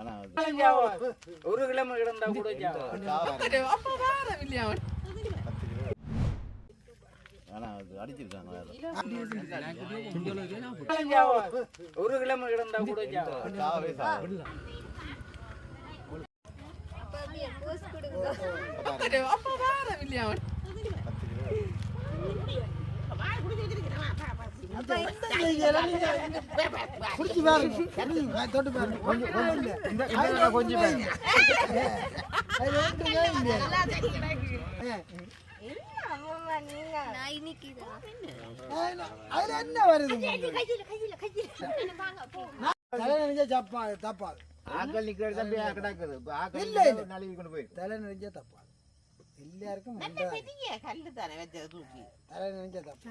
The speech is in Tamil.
ஆனா அது ஒரு கிழமை கிடந்தா கூட ஆனா அது அடிச்சிருக்காங்க வேற. ஒரு கிழமை கிடந்தா கூட சாவே சாவு. குடிச்சு பாருங்க. தொட்டு பாருங்க. கொஞ்சம் கொஞ்சம் கொஞ்சம் பாருங்க. என்ன வருது உங்களுக்கு? தலை நினைஞ்சா தப்பா தப்பாது. ஆக்கள் நிக்கிறது தான் போய் கிடக்குது. ஆக்கள் இல்ல. நழுவி கொண்டு போயிருக்கு தலை நினைஞ்சா தப்பாது. எல்லாருக்கும் தலை நினைஞ்சா தப்பு